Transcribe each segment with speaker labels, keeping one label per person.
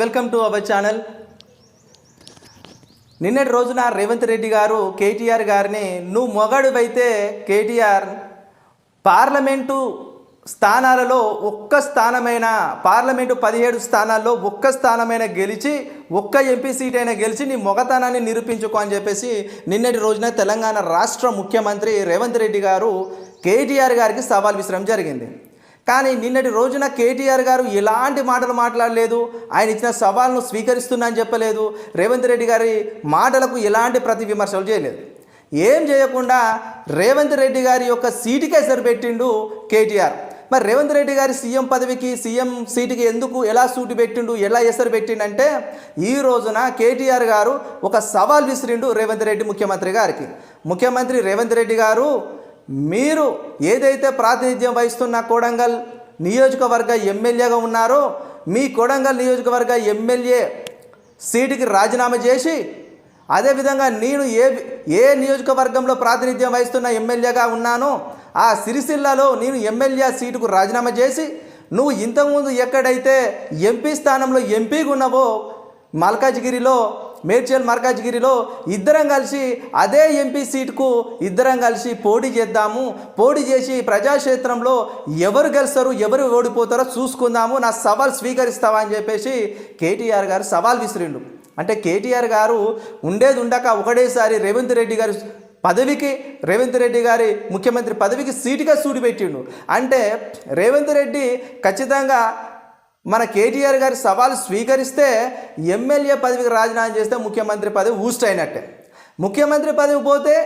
Speaker 1: Welcome to our channel. నిన్నటి రోజున రేవంత్ రెడ్డి గారు కేటీఆర్ గారిని నువ్వు మొగడువైతే కేటీఆర్ పార్లమెంటు స్థానాలలో ఒక్క స్థానమైన పార్లమెంటు పదిహేడు స్థానాల్లో ఒక్క స్థానమైన గెలిచి ఒక్క ఎంపీ సీట్ అయినా గెలిచి నీ మొగతనాన్ని నిరూపించుకో అని చెప్పేసి నిన్నటి రోజున తెలంగాణ రాష్ట్ర ముఖ్యమంత్రి రేవంత్ రెడ్డి గారు కేటీఆర్ గారికి సవాల్ విసరడం జరిగింది. కానీ నిన్నటి రోజున కేటీఆర్ గారు ఎలాంటి మాటలు మాట్లాడలేదు ఆయన ఇచ్చిన సవాల్ను స్వీకరిస్తున్నా అని చెప్పలేదు రేవంత్ రెడ్డి గారి మాటలకు ఎలాంటి ప్రతి విమర్శలు చేయలేదు. ఏం చేయకుండా రేవంత్ రెడ్డి గారి యొక్క సీటుకే సరిపెట్టిండు కేటీఆర్. మరి రేవంత్ రెడ్డి గారి సీఎం పదవికి సీఎం సీటుకి ఎందుకు ఎలా సూటి పెట్టిండు ఎలా ఎసరు పెట్టిండంటే ఈ రోజున కేటీఆర్ గారు ఒక సవాల్ విసిరిండు రేవంత్ రెడ్డి ముఖ్యమంత్రి గారికి. ముఖ్యమంత్రి రేవంత్ రెడ్డి గారు మీరు ఏదైతే ప్రాతినిధ్యం వహిస్తున్న కొడంగల్ నియోజకవర్గ ఎమ్మెల్యేగా ఉన్నారో మీ కొడంగల్ నియోజకవర్గ ఎమ్మెల్యే సీటుకి రాజీనామా చేసి అదేవిధంగా నేను ఏ ఏ నియోజకవర్గంలో ప్రాతినిధ్యం వహిస్తున్న ఎమ్మెల్యేగా ఉన్నానో ఆ సిరిసిల్లలో నేను ఎమ్మెల్యే సీటుకు రాజీనామా చేసి నువ్వు ఇంతకుముందు ఎక్కడైతే ఎంపీ స్థానంలో ఎంపీగా ఉన్నావో మల్కాజ్గిరిలో మేడ్చల్ మర్కాజ్గిరిలో ఇద్దరం కలిసి అదే ఎంపీ సీటుకు ఇద్దరం కలిసి పోటీ చేద్దాము. పోటీ చేసి ప్రజాక్షేత్రంలో ఎవరు గెలుస్తారు ఎవరు ఓడిపోతారో చూసుకుందాము. నా సవాల్ స్వీకరిస్తావా అని చెప్పేసి కేటీఆర్ గారు సవాల్ విసిరిండు. అంటే కేటీఆర్ గారు ఉండేది ఉండక ఒకటేసారి రేవంత్ రెడ్డి గారు పదవికి రేవంత్ రెడ్డి గారి ముఖ్యమంత్రి పదవికి సీటుగా సూటి పెట్టిండు అంటే రేవంత్ రెడ్డి ఖచ్చితంగా మన కేటీఆర్ గారి సవాలు స్వీకరిస్తే ఎమ్మెల్యే పదవికి రాజీనామా చేస్తే ముఖ్యమంత్రి పదవి ఊస్ట్ అయినట్టే. ముఖ్యమంత్రి పదవి పోతే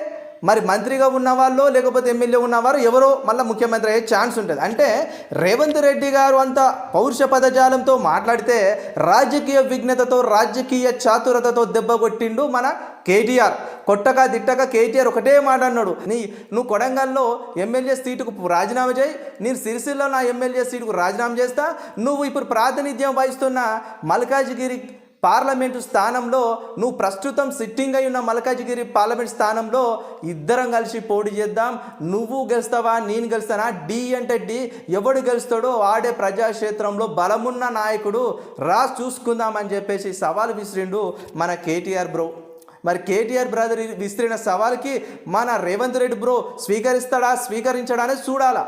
Speaker 1: మరి మంత్రిగా ఉన్నవాళ్ళు లేకపోతే ఎమ్మెల్యే ఉన్నవారు ఎవరో మళ్ళీ ముఖ్యమంత్రి అయ్యే ఛాన్స్ ఉంటుంది. అంటే రేవంత్ రెడ్డి గారు అంత పౌరుష పదజాలంతో మాట్లాడితే రాజకీయ విఘ్నతతో రాజకీయ చాతురతతో దెబ్బ కొట్టిండు మన కేటీఆర్. కొట్టక దిట్టక కేటీఆర్ ఒకటే మాట అన్నాడు. నీ నువ్వు కొడంగల్లో ఎమ్మెల్యే సీటుకు రాజీనామా చేయి నేను సిరిసిల్లో నా ఎమ్మెల్యే సీటుకు రాజీనామా చేస్తా. నువ్వు ఇప్పుడు ప్రాతినిధ్యం వహిస్తున్న మల్కాజ్గిరి పార్లమెంటు స్థానంలో నువ్వు ప్రస్తుతం సిట్టింగ్ అయి ఉన్న మల్కాజ్గిరి పార్లమెంట్ స్థానంలో ఇద్దరం కలిసి పోటీ చేద్దాం. నువ్వు గెలుస్తావా నేను గెలుస్తానా? డి అంటే డి. ఎవడు గెలుస్తాడో ఆడే ప్రజాక్షేత్రంలో బలమున్న నాయకుడు రా చూసుకుందామని చెప్పేసి సవాల్ విసిరిండు మన కేటీఆర్ బ్రో. మరి కేటీఆర్ బ్రదర్ విసిరిన సవాల్కి మన రేవంత్ రెడ్డి బ్రో స్వీకరిస్తాడా స్వీకరించడా అనేది చూడాలా?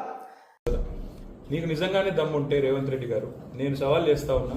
Speaker 2: నీకు నిజంగానే దమ్ముంటే రేవంత్ రెడ్డి గారు నేను సవాల్ చేస్తా ఉన్నా.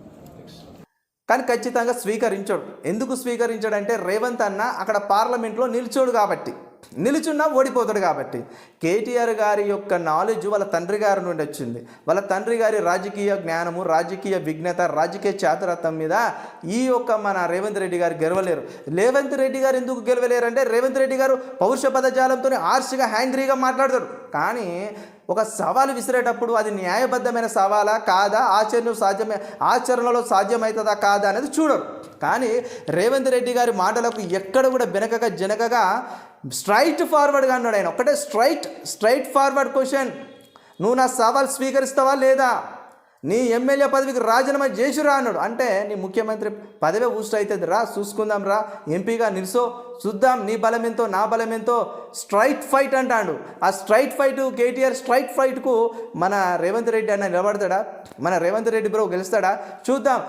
Speaker 1: కానీ ఖచ్చితంగా స్వీకరించడు. ఎందుకు స్వీకరించాడంటే రేవంత్ అన్న అక్కడ పార్లమెంట్లో నిల్చోడు కాబట్టి. నిలుచున్నా ఓడిపోతాడు కాబట్టి. కేటీఆర్ గారి యొక్క నాలెడ్జ్ వాళ్ళ తండ్రి గారి నుండి వచ్చింది. వాళ్ళ తండ్రి గారి రాజకీయ జ్ఞానము రాజకీయ విజ్ఞత రాజకీయ చాతురత్వం మీద ఈ యొక్క మన రేవంత్ రెడ్డి గారు గెలవలేరు. రేవంత్ రెడ్డి గారు ఎందుకు గెలవలేరు అంటే రేవంత్ రెడ్డి గారు పౌరుష పదజాలంతో ఆర్సిగా హ్యాంగ్రీగా మాట్లాడతాడు కానీ ఒక సవాలు విసిరేటప్పుడు అది న్యాయబద్ధమైన సవాలా కాదా? ఆచరణ సాధ్యమే ఆచరణలో సాధ్యమవుతుందా కాదా అనేది చూడరు. కానీ రేవంత్ రెడ్డి గారి మాటలకు ఎక్కడ కూడా వెనకగా జనకగా స్ట్రైట్ ఫార్వర్డ్గా అన్నాడు ఆయన. ఒకటే స్ట్రైట్ స్ట్రైట్ ఫార్వర్డ్ క్వశ్చన్ నువ్వు నా సవాల్ స్వీకరిస్తావా లేదా? నీ ఎమ్మెల్యే పదవికి రాజీనామా చేసిరా అన్నాడు. అంటే నీ ముఖ్యమంత్రి పదవే ఊస్ట్ అవుతుంది రా చూసుకుందాం రా ఎంపీగా నిలుసో చూద్దాం నీ బలం ఎంతో నా బలం ఎంతో స్ట్రైట్ ఫైట్ అంటాడు. ఆ స్ట్రైట్ ఫైట్ కేటీఆర్ స్ట్రైట్ ఫైట్కు మన రేవంత్ రెడ్డి అన్న నిలబడతాడా? మన రేవంత్ రెడ్డి బ్రో గెలుస్తాడా? చూద్దాం.